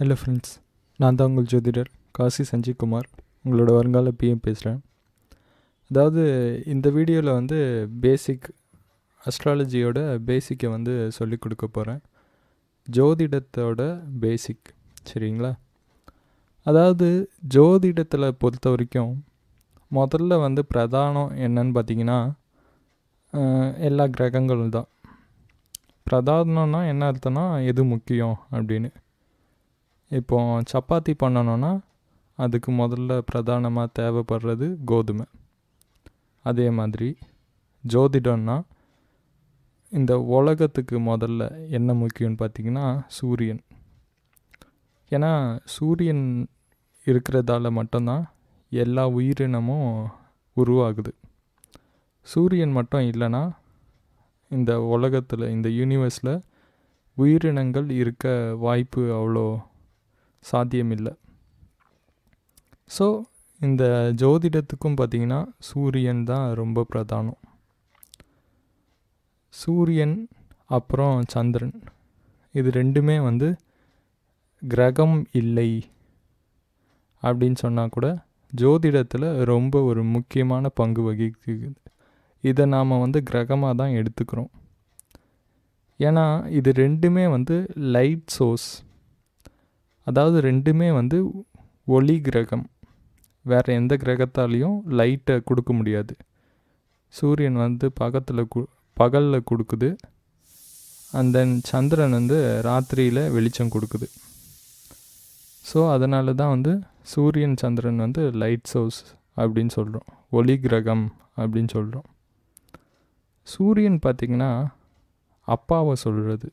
Hello friends நான் தான் உங்கள் ஜோதிடர் காசி சஞ்சய் குமார் உங்களோட வருங்கால பிஎம் பேசுகிறேன் அதாவது இந்த வீடியோவில் வந்து பேசிக் அஸ்ட்ராலஜியோட பேசிக்கை வந்து சொல்லி கொடுக்க போகிறேன் ஜோதிடத்தோட பேசிக் சரிங்களா? அதாவது ஜோதிடத்தில் பொறுத்த வரைக்கும் முதல்ல வந்து பிரதானம் என்னன்னு பார்த்தீங்கன்னா எல்லா கிரகங்களும் தான். பிரதானம்னா என்ன அர்த்தம்னா எது முக்கியம் அப்படின்னு. இப்போ சப்பாத்தி பண்ணணும்னா அதுக்கு முதல்ல பிரதானமாக தேவைப்படுறது கோதுமை. அதே மாதிரி ஜோதிடம்னா இந்த உலகத்துக்கு முதல்ல என்ன முக்கியம்னு பார்த்திங்கன்னா சூரியன். ஏன்னா சூரியன் இருக்கிறதால மட்டும்தான் எல்லா உயிரினமும் உருவாகுது. சூரியன் மட்டும் இல்லைன்னா இந்த உலகத்தில் இந்த யூனிவர்ஸில் உயிரினங்கள் இருக்க வாய்ப்பு அவ்வளோ சாத்தியமில்லை. ஸோ இந்த ஜோதிடத்துக்கும் பார்த்தீங்கன்னா சூரியன் தான் ரொம்ப பிரதானம். சூரியன் அப்புறம் சந்திரன். இது ரெண்டுமே வந்து கிரகம் இல்லை. அப்படின்னு சொன்னால் கூட ஜோதிடத்தில் ரொம்ப ஒரு முக்கியமான பங்கு வகிக்குது. இதை நாம் வந்து கிரகமாக தான் எடுத்துக்கிறோம். ஏன்னா இது ரெண்டுமே வந்து லைட் சோர்ஸ் அதாவது ரெண்டுமே வந்து ஒளி கிரகம். வேறு எந்த கிரகத்தாலையும் லைட்டை கொடுக்க முடியாது. சூரியன் வந்து பக்கத்தில் கு பகலில் கொடுக்குது. அண்ட் தென் சந்திரன் வந்து ராத்திரியில் வெளிச்சம் கொடுக்குது. ஸோ அதனால தான் வந்து சூரியன் சந்திரன் வந்து லைட் சோர்ஸ் அப்படின்னு சொல்கிறோம் ஒளி கிரகம் அப்படின்னு சொல்கிறோம் சூரியன் பார்த்திங்கன்னா அப்பாவை சொல்கிறது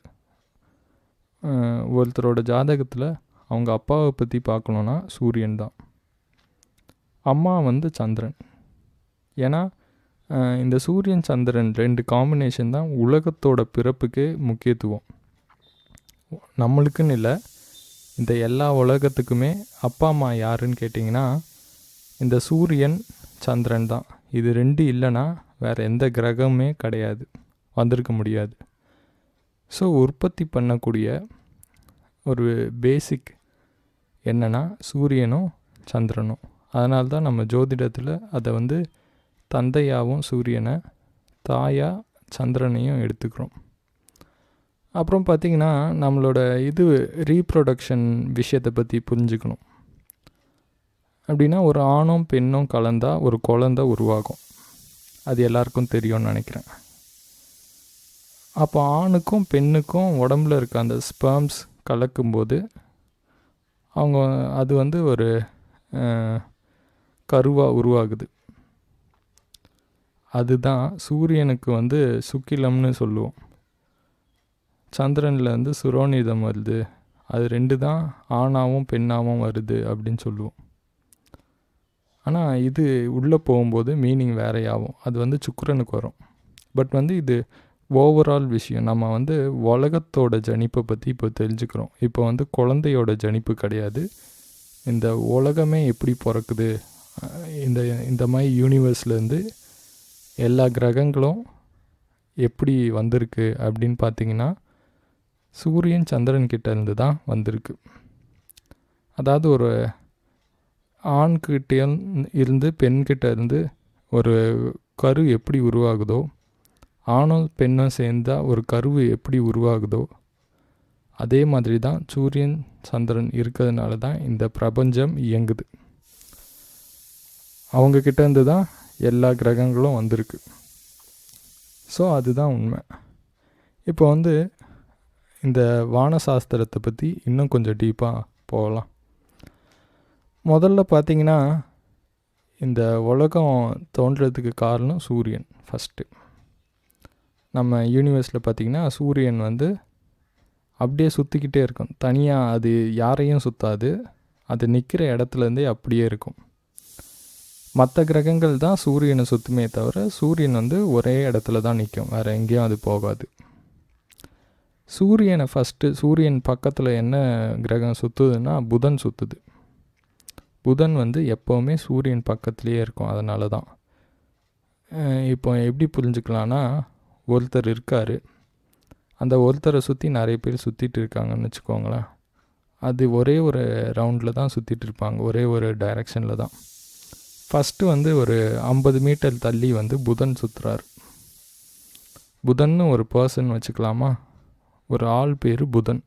ஒருத்தரோட ஜாதகத்தில் அவங்க அப்பாவை பற்றி பார்க்கணுன்னா சூரியன் தான். அம்மா வந்து சந்திரன். ஏன்னா இந்த சூரியன் சந்திரன் ரெண்டு காம்பினேஷன் தான் உலகத்தோட பிறப்புக்கு முக்கியத்துவம். நம்மளுக்குன்னு இல்லை இந்த எல்லா உலகத்துக்குமே அப்பா அம்மா யாருன்னு கேட்டிங்கன்னா இந்த சூரியன் சந்திரன் தான். இது ரெண்டு இல்லைன்னா வேறு எந்த கிரகமே கிடையாது வந்திருக்க முடியாது. ஸோ உற்பத்தி பண்ணக்கூடிய ஒரு பேசிக் என்னன்னா சூரியனும் சந்திரனும். அதனால தான் நம்ம ஜோதிடத்தில் அதை வந்து தந்தையாகவும் சூரியனை தாயாக சந்திரனையும் எடுத்துக்கிறோம். அப்புறம் பார்த்திங்கன்னா நம்மளோட இது ரீப்ரொடக்ஷன் விஷயத்தை பற்றி புரிஞ்சுக்கணும். அப்படின்னா ஒரு ஆணும் பெண்ணும் கலந்தால் ஒரு குழந்த உருவாகும். அது எல்லாருக்கும் தெரியும்னு நினைக்கிறேன். அப்போ ஆணுக்கும் பெண்ணுக்கும் உடம்புல இருக்க அந்த ஸ்பேம்ஸ் கலக்கும்போது அவங்க அது வந்து ஒரு கருவாக உருவாகுது. அதுதான் சூரியனுக்கு வந்து சுக்கிலம்னு சொல்லுவோம். சந்திரனில் வந்து சுரோனிதம் வருது. அது ரெண்டு தான் ஆணாவும் பெண்ணாவும் வருது அப்படின்னு சொல்லுவோம். ஆனால் இது உள்ளே போகும்போது மீனிங் வேறையாகும். அது வந்து சுக்கரனுக்கு வரும். பட் வந்து இது ஓவரால் விஷயம். நம்ம வந்து உலகத்தோட ஜனிப்பை பற்றி இப்போ தெரிஞ்சுக்கிறோம். இப்போ வந்து குழந்தையோட ஜனிப்பு கிடையாது. இந்த உலகமே எப்படி பிறக்குது? இந்த இந்த மாதிரி யூனிவர்ஸ்லேருந்து எல்லா கிரகங்களும் எப்படி வந்திருக்கு அப்படின்னு பார்த்தீங்கன்னா சூரியன் சந்திரன் கிட்டேருந்து தான் வந்திருக்கு. அதாவது ஒரு ஆண்கிட்டே இருந்து பெண்கிட்ட இருந்து ஒரு கரு எப்படி உருவாகுதோ ஆணும் பெண்ணும் சேர்ந்தால் ஒரு கருவு எப்படி உருவாகுதோ அதே மாதிரி தான் சூரியன் சந்திரன் இருக்கிறதுனால தான் இந்த பிரபஞ்சம் இயங்குது. அவங்கக்கிட்டேருந்து இருந்து தான் எல்லா கிரகங்களும் வந்திருக்கு. ஸோ அதுதான் உண்மை. இப்போ வந்து இந்த வானசாஸ்திரத்தை பற்றி இன்னும் கொஞ்சம் டீப்பாக போகலாம். முதல்ல பார்த்தீங்கன்னா இந்த உலகம் தோன்றதுக்கு காரணம் சூரியன் ஃபஸ்ட்டு நம்ம யூனிவர்ஸில் பார்த்திங்கன்னா சூரியன் வந்து அப்படியே சுற்றிக்கிட்டே இருக்கும். தனியாக அது யாரையும் சுற்றாது அது நிற்கிற இடத்துலேருந்தே அப்படியே இருக்கும். மற்ற கிரகங்கள் தான் சூரியனை சுற்றுமே தவிர சூரியன் வந்து ஒரே இடத்துல தான் நிற்கும் வேறு எங்கேயும் அது போகாது. சூரியனை ஃபஸ்ட்டு சூரியன் பக்கத்தில் என்ன கிரகம் சுற்றுதுன்னா புதன் சுற்றுது புதன் வந்து எப்போவுமே சூரியன் பக்கத்துலேயே இருக்கும். அதனால தான் இப்போ எப்படி புரிஞ்சுக்கலான்னா ஒருத்தர் இருக்கார். அந்த ஒருத்தரை சுற்றி நிறைய பேர் சுற்றிட்டு இருக்காங்கன்னு வச்சுக்கோங்களேன். அது ஒரே ஒரு ரவுண்டில் தான் சுற்றிட்டு இருப்பாங்க. ஒரே ஒரு டைரக்ஷனில் தான். ஃபஸ்ட்டு வந்து ஒரு ஐம்பது மீட்டர் தள்ளி வந்து புதன் சுற்றுறாரு புதன்னு ஒரு பர்சன் வச்சுக்கலாமா? ஒரு ஆள் பேர் புதன்.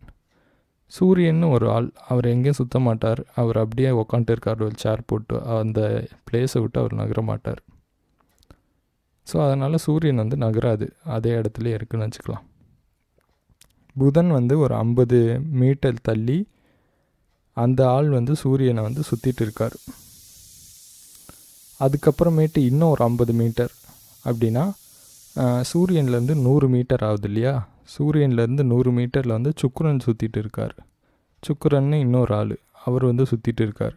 சூரியன்னு ஒரு ஆள். அவர் எங்கேயும் சுற்ற மாட்டார். அவர் அப்படியே உக்காண்ட்டு இருக்கார். ஒரு சேர் போட்டு அந்த பிளேஸை விட்டு அவர் நகர மாட்டார். ஸோ அதனால் சூரியன் வந்து நகராது. அதே இடத்துல இருக்குன்னு வச்சுக்கலாம். புதன் வந்து ஒரு ஐம்பது மீட்டர் தள்ளி அந்த ஆள் வந்து சூரியனை வந்து சுற்றிட்டு இருக்கார். அதுக்கப்புறமேட்டு இன்னும் ஒரு ஐம்பது மீட்டர். அப்படின்னா சூரியன்லேருந்து நூறு மீட்டர் ஆகுது இல்லையா? சூரியன்லேருந்து நூறு மீட்டரில் வந்து சுக்கரன் சுற்றிட்டு இருக்கார். சுக்கரன்னு இன்னொரு ஆள். அவர் வந்து சுற்றிட்டு இருக்கார்.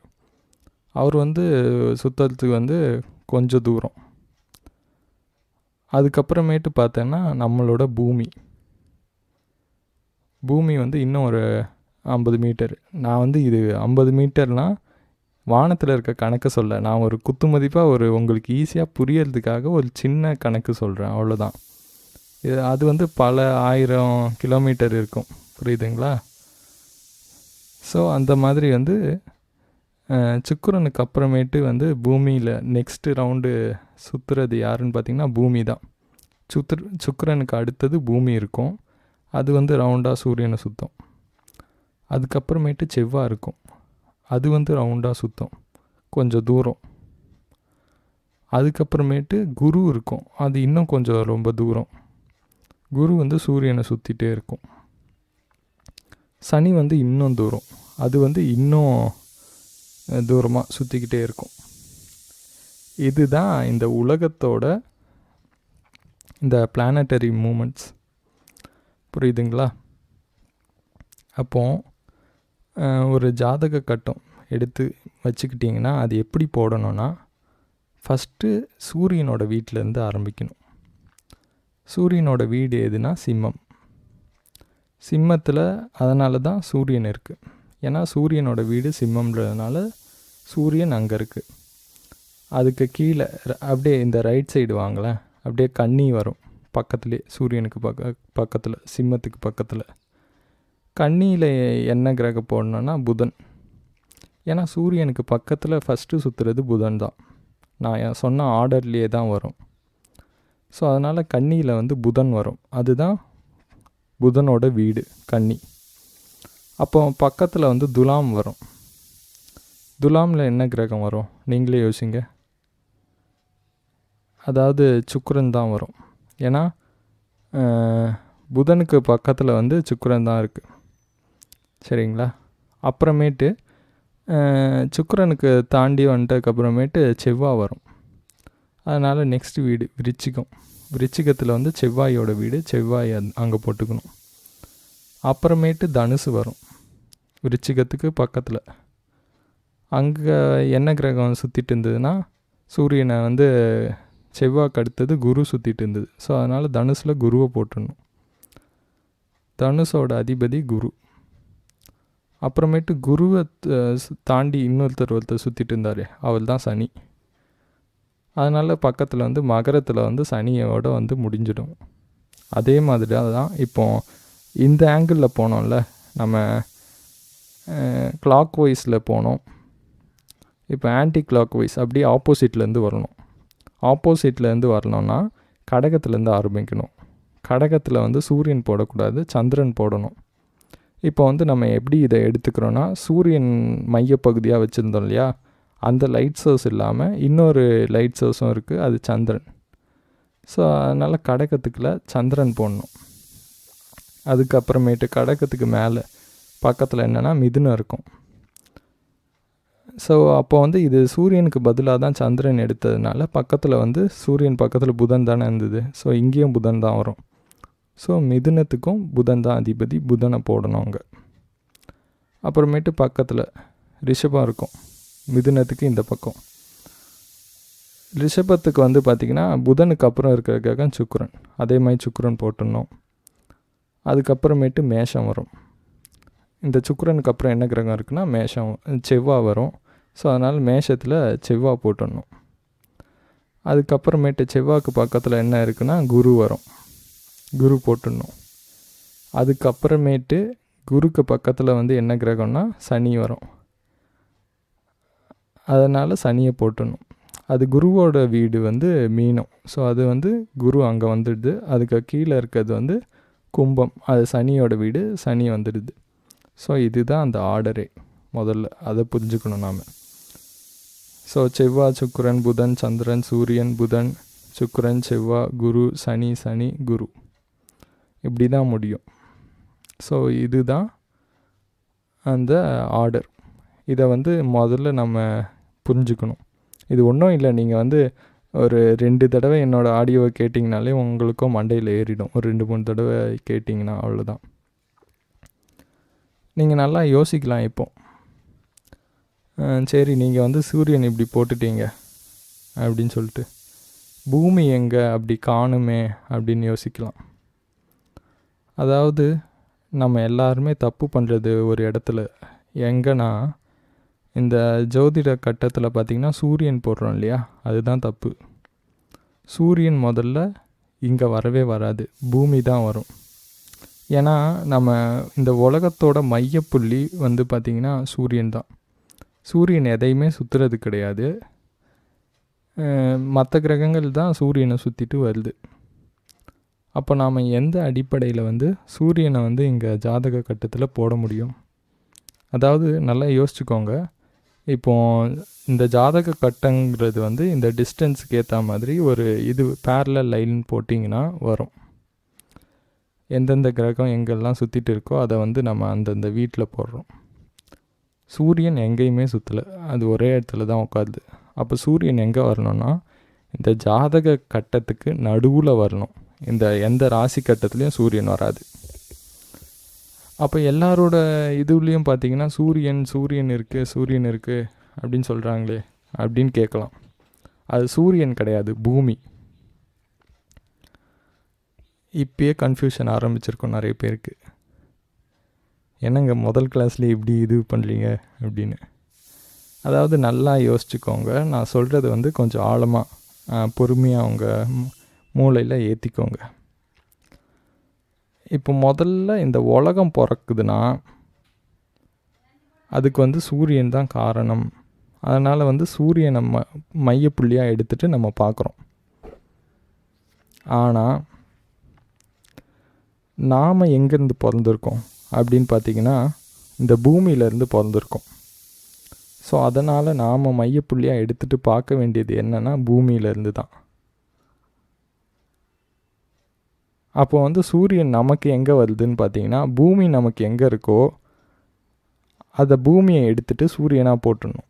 அவர் வந்து சுற்றுறதுக்கு வந்து கொஞ்சம் தூரம். அதுக்கப்புறமேட்டு பார்த்தோன்னா நம்மளோட பூமி. பூமி வந்து இன்னும் ஒரு ஐம்பது மீட்டர். நான் வந்து இது ஐம்பது மீட்டர்னால் வானத்தில் இருக்க கணக்கை சொல்ல. நான் ஒரு குத்து மதிப்பாக ஒரு உங்களுக்கு ஈஸியாக புரியறதுக்காக ஒரு சின்ன கணக்கு சொல்கிறேன் அவ்வளோதான் இது அது வந்து பல ஆயிரம் கிலோமீட்டர் இருக்கும். புரியுதுங்களா? ஸோ அந்த மாதிரி வந்து சுக்குரனுக்கு அப்புறமேட்டு வந்து பூமியில் நெக்ஸ்ட்டு ரவுண்டு சுற்றுறது யாருன்னு பார்த்திங்கன்னா பூமி தான். சுத்துர் சுக்கரனுக்கு அடுத்தது பூமி இருக்கும். அது வந்து ரவுண்டாக சூரியனை சுற்றும் அதுக்கப்புறமேட்டு செவ்வாய் இருக்கும். அது வந்து ரவுண்டாக சுற்றும் கொஞ்சம் தூரம். அதுக்கப்புறமேட்டு குரு இருக்கும். அது இன்னும் கொஞ்சம் ரொம்ப தூரம். குரு வந்து சூரியனை சுற்றிட்டே இருக்கும். சனி வந்து இன்னும் தூரம். அது வந்து இன்னும் தூரமாக சுற்றிக்கிட்டே இருக்கும். இதுதான் இந்த உலகத்தோட இந்த பிளானட்டரி மூமெண்ட்ஸ் புரியுதுங்களா? அப்போ ஒரு ஜாதக கட்டம் எடுத்து வச்சுக்கிட்டிங்கன்னா அது எப்படி போடணும்னா ஃபஸ்ட்டு சூரியனோட வீட்டிலேருந்து ஆரம்பிக்கணும். சூரியனோட வீடு எதுனா சிம்மம். சிம்மத்தில் அதனால தான் சூரியன் இருக்குது ஏன்னா சூரியனோட வீடு சிம்மம்ன்றதுனால சூரியன் அங்கே இருக்குது அதுக்கு கீழே அப்படியே இந்த ரைட் சைடு வாங்கலேன் அப்படியே கன்னி வரும். பக்கத்துலேயே சூரியனுக்கு பக்க பக்கத்தில் சிம்மத்துக்கு பக்கத்தில். கன்னியில் என்ன கிரகம் போடணுன்னா புதன். ஏன்னா சூரியனுக்கு பக்கத்தில் ஃபஸ்ட்டு சுற்றுறது புதன் தான். நான் சொன்ன ஆர்டர்லேயே தான் வரும். ஸோ அதனால் கன்னியில் வந்து புதன் வரும். அதுதான் புதனோட வீடு கன்னி அப்போ பக்கத்தில் வந்து துலாம் வரும். துலாமில் என்ன கிரகம் வரும்? நீங்களே யோசிங்க. அதாவது சுக்கரன் தான் வரும். ஏன்னா புதனுக்கு பக்கத்தில் வந்து சுக்கரன் தான் இருக்குது சரிங்களா? அப்புறமேட்டு சுக்கரனுக்கு தாண்டி வந்துட்டதுக்கப்புறமேட்டு செவ்வாய் வரும். அதனால் நெக்ஸ்ட் வீடு விருச்சிகம். விருச்சிகத்தில் வந்து செவ்வாயோட வீடு செவ்வாய் அங்கே போட்டுக்கணும். அப்புறமேட்டு தனுசு வரும். விருச்சிகத்துக்கு பக்கத்தில். அங்கே என்ன கிரகம் சுற்றிட்டு இருந்ததுன்னா சூரியனை வந்து செவ்வாய்க்கு அடுத்தது குரு சுற்றிட்டு இருந்தது. ஸோ அதனால் தனுசில் குருவை போட்டுடணும். தனுஷோட அதிபதி குரு. அப்புறமேட்டு குருவை தாண்டி இன்னொருத்தர் ஒருத்தர் சுற்றிட்டு இருந்தார். அவள் தான் சனி. அதனால் பக்கத்தில் வந்து மகரத்தில் வந்து சனியோட வந்து முடிஞ்சிடும். அதே மாதிரி தான் இப்போ இந்த ஆங்கிளில் போனோம்ல நம்ம கிளாக் வைஸில் போனோம். இப்போ ஆன்டி கிளாக் வைஸ் அப்படியே ஆப்போசிட்லேருந்து வரணும் ஆப்போசிட்லேருந்து வரணும்னா கடகத்துலேருந்து ஆரம்பிக்கணும். கடகத்தில் வந்து சூரியன் போடக்கூடாது சந்திரன் போடணும். இப்போ வந்து நம்ம எப்படி இதை எடுத்துக்கிறோன்னா சூரியன் மையப்பகுதியாக வச்சுருந்தோம் இல்லையா? அந்த லைட் சோர்ஸ் இல்லாமல் இன்னொரு லைட் சோர்ஸும் இருக்குது அது சந்திரன். ஸோ அதனால் கடகத்துக்குள்ள சந்திரன் போடணும். அதுக்கப்புறமேட்டு கடகத்துக்கு மேலே பக்கத்தில் என்னென்னா மிதுனம் இருக்கும். ஸோ அப்போ வந்து இது சூரியனுக்கு பதிலாக தான் சந்திரன் எடுத்ததுனால பக்கத்தில் வந்து சூரியன் பக்கத்தில் புதன் தானே இருந்தது. ஸோ இங்கேயும் புதன் தான் வரும். ஸோ மிதுனத்துக்கும் புதன் தான் அதிபதி புதனை போடணும் அங்கே. அப்புறமேட்டு பக்கத்தில் ரிஷபம் இருக்கும். மிதுனத்துக்கு இந்த பக்கம். ரிஷபத்துக்கு வந்து பார்த்திங்கன்னா புதனுக்கு அப்புறம் இருக்கிற கிரகம் சுக்கரன். அதே மாதிரி சுக்கரன் போட்டுடணும். அதுக்கப்புறமேட்டு மேஷம் வரும். இந்த சுக்கரனுக்கு அப்புறம் என்ன கிரகம் இருக்குன்னா மேஷம் செவ்வாய் வரும். ஸோ அதனால் மேஷத்தில் செவ்வாய் போட்டுடணும். அதுக்கப்புறமேட்டு செவ்வாய்க்கு பக்கத்தில் என்ன இருக்குன்னா குரு வரும். குரு போட்டுடணும். அதுக்கப்புறமேட்டு குருக்கு பக்கத்தில் வந்து என்ன கிரகம்னா சனி வரும். அதனால் சனியை போட்டணும் அது குருவோட வீடு வந்து மீனம். ஸோ அது வந்து குரு அங்கே வந்துடுது. அதுக்கு கீழே இருக்கிறது வந்து கும்பம் அது சனியோட வீடு சனி வந்துடுது. ஸோ இதுதான் அந்த ஆர்டரே. முதல்ல அதை புரிஞ்சுக்கணும் நாம். ஸோ செவ்வாய் சுக்கரன் புதன் சந்திரன் சூரியன் புதன் சுக்கரன் செவ்வாய் குரு சனி சனி குரு. இப்படி தான் முடியும். ஸோ இதுதான் அந்த ஆர்டர். இதை வந்து முதல்ல நம்ம புரிஞ்சுக்கணும். இது ஒன்றும் இல்லை நீங்கள் வந்து ஒரு ரெண்டு தடவை என்னோடய ஆடியோவை கேட்டிங்கனாலே உங்களுக்கும் மண்டையில் ஏறிடும். ஒரு ரெண்டு மூணு தடவை கேட்டிங்கன்னா அவ்வளோதான் நீங்கள் நல்லா யோசிக்கலாம் இப்போ. சரி நீங்கள் வந்து சூரியன் இப்படி போட்டுட்டீங்க அப்படின்னு சொல்லிட்டு. பூமி எங்கே அப்படி காணுமே அப்படின்னு யோசிக்கலாம். அதாவது நம்ம எல்லாருமே தப்பு பண்ணுறது ஒரு இடத்துல. எங்கன்னா இந்த ஜோதிட கட்டத்தில் பார்த்திங்கன்னா சூரியன் போடுறோம் இல்லையா? அதுதான் தப்பு. சூரியன் முதல்ல இங்கே வரவே வராது. பூமி தான் வரும். ஏன்னா நம்ம இந்த உலகத்தோட மையப்புள்ளி வந்து பார்த்திங்கன்னா சூரியன் தான். சூரியன் எதையுமே சுற்றுறது கிடையாது. மற்ற கிரகங்கள் தான் சூரியனை சுற்றிட்டு வருது. அப்போ நாம் எந்த அடிப்படையில் வந்து சூரியனை வந்து இங்கே ஜாதக கட்டத்தில் போட முடியும்? அதாவது நல்லா யோசிச்சுக்கோங்க. இப்போ இந்த ஜாதக கட்டங்கிறது வந்து இந்த டிஸ்டன்ஸுக்கு ஏற்ற மாதிரி ஒரு இது பேரலல் லைன் போட்டிங்கன்னா வரும். எந்தெந்த கிரகம் எங்கெல்லாம் சுற்றிட்டு இருக்கோ அதை வந்து நம்ம அந்தந்த வீட்டில் போடுறோம். சூரியன் எங்கேயுமே சுற்றலை அது ஒரே இடத்துல தான் உட்காருது அப்போ சூரியன் எங்கே வரணும்னா இந்த ஜாதக கட்டத்துக்கு நடுவில் வரணும். இந்த எந்த ராசி கட்டத்துலேயும் சூரியன் வராது. அப்போ எல்லாரோட இதுலேயும் பார்த்தீங்கன்னா சூரியன் சூரியன் இருக்குது சூரியன் இருக்குது அப்படின்னு சொல்கிறாங்களே அப்படின்னு கேட்கலாம். அது சூரியன் கிடையாது பூமி. இப்பயே கன்ஃபியூஷன் ஆரம்பிச்சிருக்கோம் நிறைய பேருக்கு. என்னங்க முதல் கிளாஸ்லேயே இப்படி இது பண்ணுறீங்க அப்படின்னு. அதாவது நல்லா யோசிச்சுக்கோங்க. நான் சொல்கிறது வந்து கொஞ்சம் ஆழமாக பொறுமையாக அவங்க மூளையில் ஏற்றிக்கோங்க இப்போ முதல்ல இந்த உலகம் பிறக்குதுன்னா அதுக்கு வந்து சூரியன் தான் காரணம். அதனால் வந்து சூரியனை ம மையப்புள்ளியாக எடுத்துகிட்டு நம்ம பார்க்குறோம். ஆனால் நாம் எங்கேருந்து பிறந்திருக்கோம் அப்படின்னு பார்த்தீங்கன்னா இந்த பூமியிலேருந்து பிறந்திருக்கோம். ஸோ அதனால் நாம் மையப்புள்ளியாக எடுத்துகிட்டு பார்க்க வேண்டியது என்னென்னா பூமியிலேருந்து தான். அப்போ வந்து சூரியன் நமக்கு எங்கே வருதுன்னு பார்த்தீங்கன்னா பூமி நமக்கு எங்கே இருக்கோ அதை பூமியை எடுத்துகிட்டு சூரியனாக போட்டுடணும்.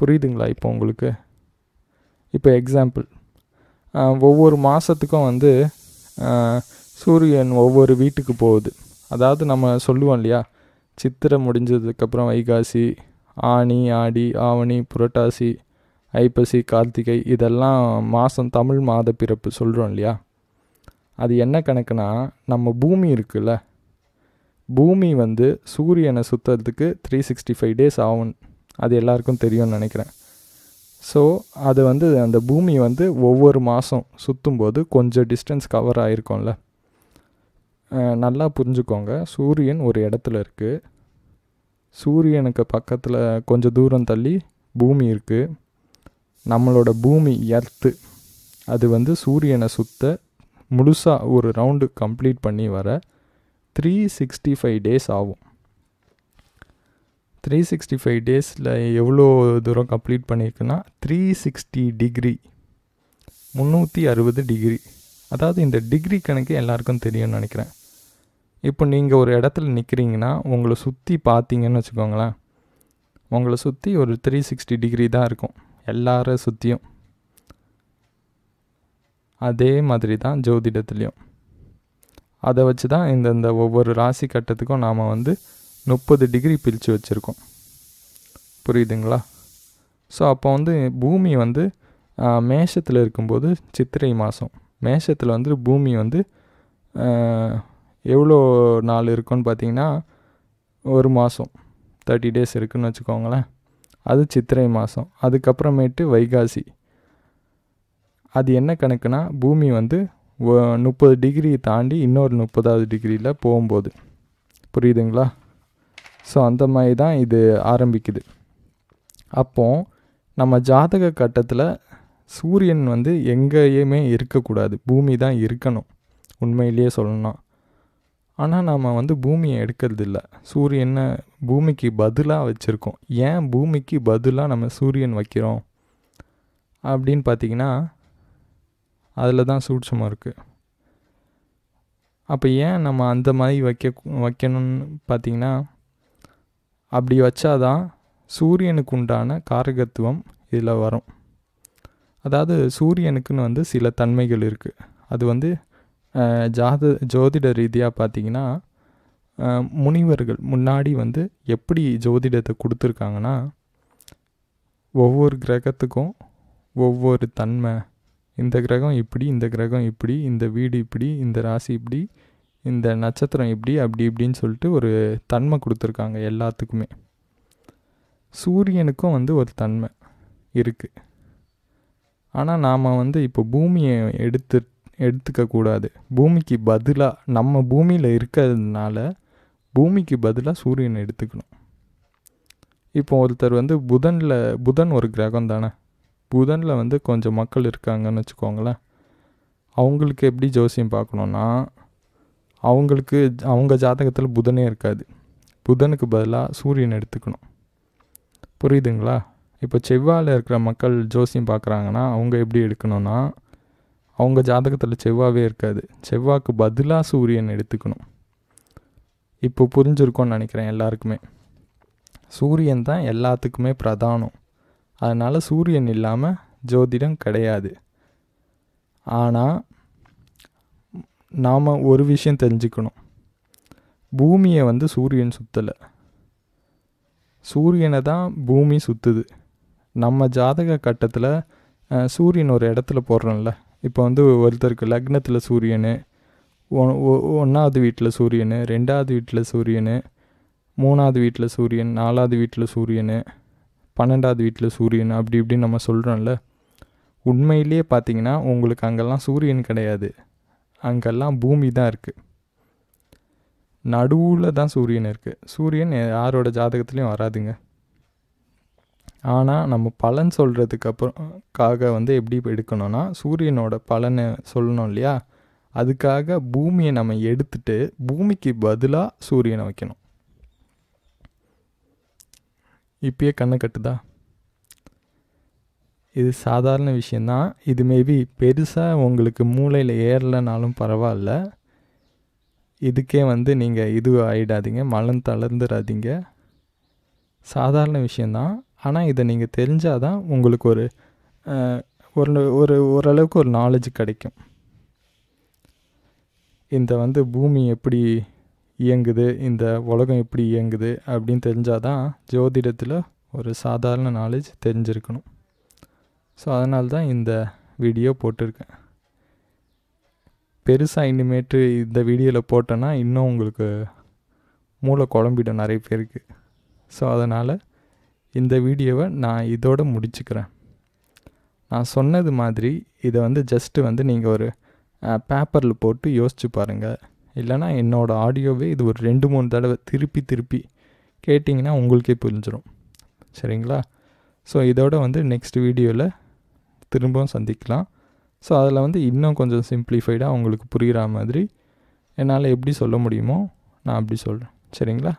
புரியுதுங்களா இப்போ உங்களுக்கு? இப்போ எக்ஸாம்பிள் ஒவ்வொரு மாதத்துக்கும் வந்து சூரியன் ஒவ்வொரு வீட்டுக்கு போகுது. அதாவது நம்ம சொல்லுவோம் இல்லையா? சித்திரை முடிஞ்சதுக்கப்புறம் வைகாசி ஆனி ஆடி ஆவணி புரட்டாசி ஐப்பசி கார்த்திகை இதெல்லாம் மாதம் தமிழ் மாத பிறப்பு சொல்கிறோம் இல்லையா? அது என்ன கணக்குனா நம்ம பூமி இருக்குல்ல? பூமி வந்து சூரியனை சுற்றுறதுக்கு த்ரீ சிக்ஸ்டி ஃபைவ் டேஸ் ஆகும். அது எல்லாருக்கும் தெரியும்னு நினைக்கிறேன். ஸோ அது வந்து அந்த பூமி வந்து ஒவ்வொரு மாதம் சுற்றும்போது கொஞ்சம் டிஸ்டன்ஸ் கவர் ஆகிருக்கோம்ல நல்லா புரிஞ்சுக்கோங்க. சூரியன் ஒரு இடத்துல இருக்குது சூரியனுக்கு பக்கத்தில் கொஞ்சம் தூரம் தள்ளி பூமி இருக்குது நம்மளோட பூமி எர்த்து அது வந்து சூரியனை சுற்ற முழுசாக ஒரு ரவுண்டு கம்ப்ளீட் பண்ணி வர த்ரீ சிக்ஸ்டி ஃபைவ் டேஸ் ஆகும். த்ரீ சிக்ஸ்டி ஃபைவ் டேஸில் எவ்வளோ தூரம் கம்ப்ளீட் பண்ணியிருக்குன்னா த்ரீ சிக்ஸ்டி டிகிரி முந்நூற்றி அறுபது டிகிரி அதாவது இந்த டிகிரி கணக்கு எல்லாருக்கும் தெரியும்னு நினைக்கிறேன். இப்போ நீங்கள் ஒரு இடத்துல நிற்கிறீங்கன்னா உங்களை சுற்றி பார்த்தீங்கன்னு வச்சுக்கோங்களேன். உங்களை சுற்றி ஒரு த்ரீ சிக்ஸ்டி டிகிரி தான் இருக்கும். எல்லார சுற்றியும் அதே மாதிரி தான் ஜோதிடத்துலேயும். அதை வச்சு தான் இந்தந்த ஒவ்வொரு ராசி கட்டத்துக்கும் நாம் வந்து முப்பது டிகிரி பிரித்து வச்சுருக்கோம். புரியுதுங்களா? ஸோ அப்போ வந்து பூமி வந்து மேஷத்தில் இருக்கும்போது சித்திரை மாதம் மேஷத்தில் வந்து பூமி வந்து எவ்வளோ நாள் இருக்குன்னு பார்த்தீங்கன்னா ஒரு மாதம் தேர்ட்டி டேஸ் இருக்குதுன்னு வச்சுக்கோங்களேன். அது சித்திரை மாதம் அதுக்கப்புறமேட்டு வைகாசி. அது என்ன கணக்குனா பூமி வந்து முப்பது டிகிரி தாண்டி இன்னொரு முப்பதாவது டிகிரியில் போகும்போது. புரியுதுங்களா? ஸோ அந்த மாதிரி தான் இது ஆரம்பிக்குது. அப்போ நம்ம ஜாதக கட்டத்தில் சூரியன் வந்து எங்கேயுமே இருக்கக்கூடாது. பூமி தான் இருக்கணும். உண்மையிலேயே சொல்லணும்னா. ஆனால் நாம் வந்து பூமியை எடுக்கிறது இல்லை சூரியனை பூமிக்கு பதிலாக வச்சுருக்கோம். ஏன் பூமிக்கு பதிலாக நம்ம சூரியன் வைக்கிறோம்? அப்படின்னு பார்த்தீங்கன்னா அதில் தான் சூட்சமாக இருக்குது அப்போ ஏன் நம்ம அந்த மாதிரி வைக்க வைக்கணும்னு பார்த்தீங்கன்னா அப்படி வச்சாதான் சூரியனுக்கு உண்டான காரகத்துவம் இதில் வரும். அதாவது சூரியனுக்குன்னு வந்து சில தன்மைகள் இருக்குது அது வந்து ஜாத ஜோதிட ரீதியாக பார்த்தீங்கன்னா முனிவர்கள் முன்னாடி வந்து எப்படி ஜோதிடத்தை கொடுத்துருக்காங்கன்னா ஒவ்வொரு கிரகத்துக்கும் ஒவ்வொரு தன்மை இந்த கிரகம் இப்படி இந்த கிரகம் இப்படி இந்த வீடு இப்படி இந்த ராசி இப்படி இந்த நட்சத்திரம் இப்படி அப்படி இப்படின்னு சொல்லிட்டு ஒரு தன்மை கொடுத்துருக்காங்க எல்லாத்துக்குமே. சூரியனுக்கும் வந்து ஒரு தன்மை இருக்குது ஆனால் நாம் வந்து இப்போ பூமியை எடுத்து எடுத்துக்கக்கூடாது பூமிக்கு பதிலாக நம்ம பூமியில் இருக்கிறதுனால பூமிக்கு பதிலாக சூரியனை எடுத்துக்கணும். இப்போ ஒருத்தர் வந்து புதனில் புதன் ஒரு கிரகம் தானே புதனில் வந்து கொஞ்சம் மக்கள் இருக்காங்கன்னு வச்சுக்கோங்களேன். அவங்களுக்கு எப்படி ஜோசியம் பார்க்கணுன்னா அவங்களுக்கு அவங்க ஜாதகத்தில் புதனே இருக்காது. புதனுக்கு பதிலாக சூரியன் எடுத்துக்கணும். புரியுதுங்களா? இப்போ செவ்வாயில் இருக்கிற மக்கள் ஜோசியம் பார்க்குறாங்கன்னா அவங்க எப்படி எடுக்கணும்னா அவங்க ஜாதகத்தில் செவ்வாவே இருக்காது. செவ்வாய்க்கு பதிலாக சூரியன் எடுத்துக்கணும். இப்போ புரிஞ்சிருக்கோன்னு நினைக்கிறேன் எல்லாருக்குமே. சூரியன் தான் எல்லாத்துக்குமே பிரதானம். அதனால் சூரியன் இல்லாமல் ஜோதிடம் கிடையாது. ஆனால் நாம் ஒரு விஷயம் தெரிஞ்சுக்கணும். பூமியை வந்து சூரியன் சுற்றலை சூரியனை தான் பூமி சுற்றுது நம்ம ஜாதக கட்டத்தில் சூரியன் ஒரு இடத்துல போடுறோம்ல. இப்போ வந்து ஒருத்தருக்கு லக்னத்தில் சூரியன் ஒ- ஒ- ஒன்றாவது வீட்டில் சூரியன் ரெண்டாவது வீட்டில் சூரியன் மூணாவது வீட்டில் சூரியன் நாலாவது வீட்டில் சூரியன் பன்னெண்டாவது வீட்டில் சூரியன் அப்படி இப்படின்னு நம்ம சொல்கிறோம்ல உண்மையிலேயே பார்த்தீங்கன்னா உங்களுக்கு அங்கெல்லாம் சூரியன் கிடையாது. அங்கெல்லாம் பூமி தான் இருக்குது நடுவில் தான் சூரியன் இருக்குது சூரியன் யாரோட ஜாதகத்துலேயும் வராதுங்க. ஆனால் நம்ம பலன் சொல்கிறதுக்கு அப்புறம்காக வந்து எப்படி எடுக்கணும்னா சூரியனோட பலனை சொல்லணும் இல்லையா? அதுக்காக பூமியை நம்ம எடுத்துட்டு பூமிக்கு பதிலாக சூரியனை வைக்கணும். இப்பயே கண்ணை கட்டுதா? இது சாதாரண விஷயந்தான் இது மேபி பெருசாக உங்களுக்கு மூளையில் ஏறலைனாலும் பரவாயில்ல. இதுக்கே வந்து நீங்கள் இது ஆகிடாதீங்க மலம் தளர்ந்துடாதீங்க சாதாரண விஷயந்தான் ஆனால் இதை நீங்கள் தெரிஞ்சால் தான் உங்களுக்கு ஒரு ஒரு ஒரு ஓரளவுக்கு ஒரு நாலேஜ் கிடைக்கும். இந்த வந்து பூமி எப்படி இயங்குது இந்த உலகம் எப்படி இயங்குது அப்படின்னு தெரிஞ்சாதான் ஜோதிடத்தில் ஒரு சாதாரண நாலேஜ் தெரிஞ்சிருக்கணும். ஸோ அதனால தான் இந்த வீடியோ போட்டிருக்கேன். பெருசாக இனிமேட்டு இந்த வீடியோவில் போட்டேன்னா இன்னும் உங்களுக்கு மூளை குழம்பிடும் நிறைய பேருக்கு. ஸோ அதனால் இந்த வீடியோவை நான் இதோடு முடிச்சுக்கிறேன். நான் சொன்னது மாதிரி இதை வந்து ஜஸ்ட்டு வந்து நீங்கள் ஒரு பேப்பரில் போட்டு யோசிச்சு பாருங்கள் இல்லைனா என்னோடய ஆடியோவே இது ஒரு ரெண்டு மூணு தடவை திருப்பி திருப்பி கேட்டிங்கன்னா உங்களுக்கே புரிஞ்சிடும் சரிங்களா? ஸோ இதோட வந்து நெக்ஸ்ட் வீடியோவில் திரும்பவும் சந்திக்கலாம். ஸோ அதில் வந்து இன்னும் கொஞ்சம் சிம்ப்ளிஃபைடாக உங்களுக்கு புரிகிற மாதிரி என்னால் எப்படி சொல்ல முடியுமோ நான் அப்படி சொல்கிறேன் சரிங்களா?